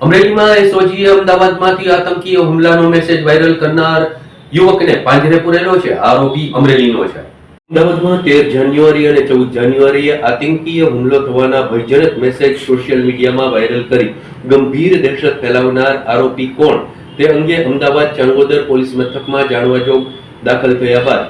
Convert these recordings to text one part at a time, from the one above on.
અમરેલીમાં એસઓજીએ અમદાવાદમાંથી આતંકીય હુમલાનો message viral કરનાર યુવકને પાંજરે પૂરેલો છે. આરોપી અમરેલીનો છે. અમદાવાદમાં તેર જાન્યુઆરી અને ચૌદ જાન્યુઆરીએ આતંકીય હુમલો થવાના ભયજનક મેસેજ સોશિયલ મીડિયામાં વાયરલ કરી ગંભીર દહેશત ફેલાવનાર આરોપી કોણ તે અંગે અમદાવાદ ચાંગોદર પોલીસ મથકમાં જાણવા જોગ દાખલ થયા બાદ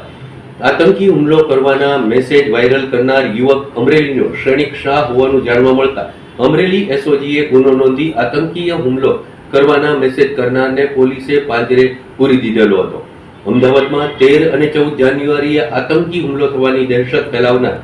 આતંકી હુમલો કરવાના મેસેજ વાયરલ કરનાર યુવક અમરેલીનો શ્રેણિક શાહ હોવાનું જાણવા મળતા અમરેલી એસઓજીએ ગુનો નોંધી આતંકીય હુમલો કરવાના મેસેજ કરનારને પોલીસે પાંજરે પૂરી દીધેલો હતો. અમદાવાદમાં તેર અને ચૌદ જાન્યુઆરીએ આતંકી હુમલો થવાની દહેશત ફેલાવનાર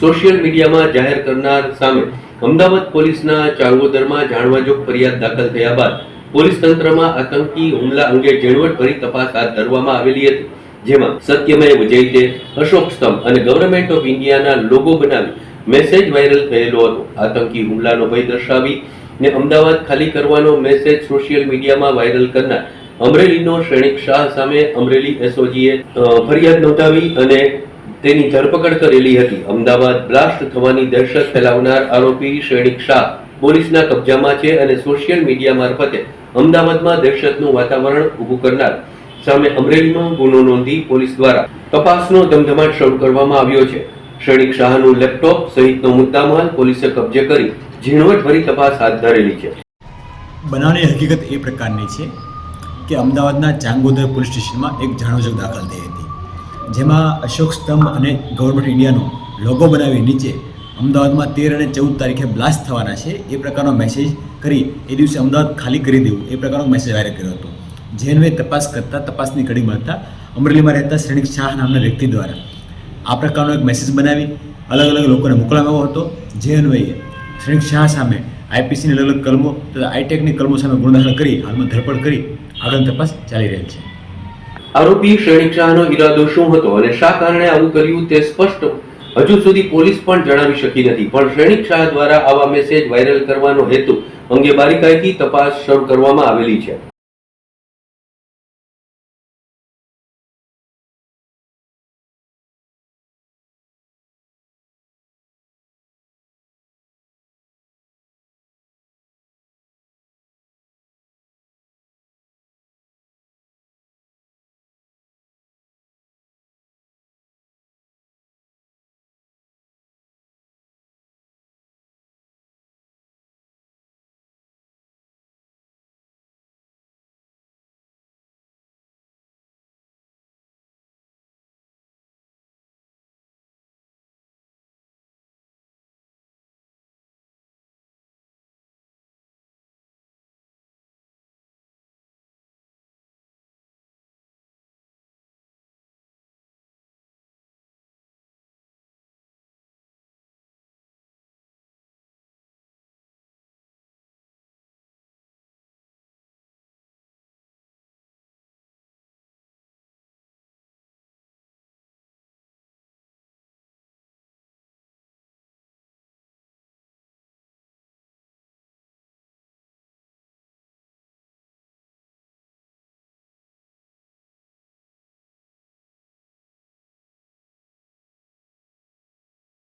સોશિયલ મીડિયામાં જાહેર કરનાર સામે અમદાવાદ પોલીસના ચાંગોદરમાં જાણવાજોગ ફરિયાદ દાખલ થયા બાદ પોલીસ તંત્રમાં આતંકી હુમલા અંગે ઝીણવટભરી તપાસ હાથ ધરવામાં આવેલી હતી, જેમાં સત્યમય જયતે અશોક સ્તંભ અને ગવર્મેન્ટ ઓફ ઇન્ડિયાના લોગો બનાવી મેસેજ વાયરલ થયેલો હતો. આતંકી હુમલાનો ભય દર્શાવી ને અમદાવાદ ખાલી કરવાનો મેસેજ સોશિયલ મીડિયામાં વાયરલ કરનાર અમરેલીનો શ્રેણિક શાહ સામે અમરેલી એસઓજીએ ફરિયાદ નોંધાવી અને તેની ધરપકડ કરેલી હતી. અમદાવાદ બ્લાસ્ટ થવાની દહેશત ફેલાવનાર આરોપી શ્રેણિક શાહ પોલીસના કબજામાં છે અને સોશિયલ મીડિયા મારફતે અમદાવાદમાં દહેશતનું વાતાવરણ ઊભું કરનાર સામે અમરેલીનો ગુનો નોંધી પોલીસ દ્વારા તપાસનો ધમધમાટ શરૂ કરવામાં આવ્યો છે. શ્રેણિક શાહનું લેપટોપ સહિતનો મુદ્દામાલ પોલીસે કબજે કરી ઝીણવટભરી તપાસ હાથ ધરેલી છે. બનાવની હકીકત એ પ્રકારની છે કે અમદાવાદના ચાંગોદર પોલીસ સ્ટેશનમાં એક જાણોજક દાખલ થઈ હતી. જેમાં અશોક સ્તંભ અને ગવર્મેન્ટ ઇન્ડિયાનો લોગો બનાવી નીચે અમદાવાદમાં તેર અને ચૌદ તારીખે બ્લાસ્ટ થવાના છે એ પ્રકારનો મેસેજ કરી એ દિવસે અમદાવાદ ખાલી કરી દેવું એ પ્રકારનો મેસેજ વાયરલ કર્યો હતો. જેનવે તપાસ કરતાં તપાસની કડી મળતા અમરેલીમાં રહેતા શ્રેણિક શાહ નામના વ્યક્તિ દ્વારા આ પ્રકારનો એક મેસેજ બનાવી અલગ અલગ લોકોને મોકલાવ્યો હતો. જે અન્વયે શ્રેણિક શાહ સામે આઈપીસીની અલગ અલગ કલમો તથા આઈટેકની કલમો સામે ગુનો દાખલ કરી, હાલમાં ધરપકડ કરી આગળ તપાસ ચાલી રહેલ છે. આરોપી શ્રેણિક શાહનો ઈરાદો શું હતો અને શા કારણે આવું કર્યું તે સ્પષ્ટ હજુ સુધી પોલીસ પણ જણાવી શકી નથી. પણ શ્રેણિક શાહ દ્વારા આવા મેસેજ વાયરલ કરવાનો હેતુ અંગે બારીકાઈથી તપાસ શરૂ કરવામાં આવેલી છે.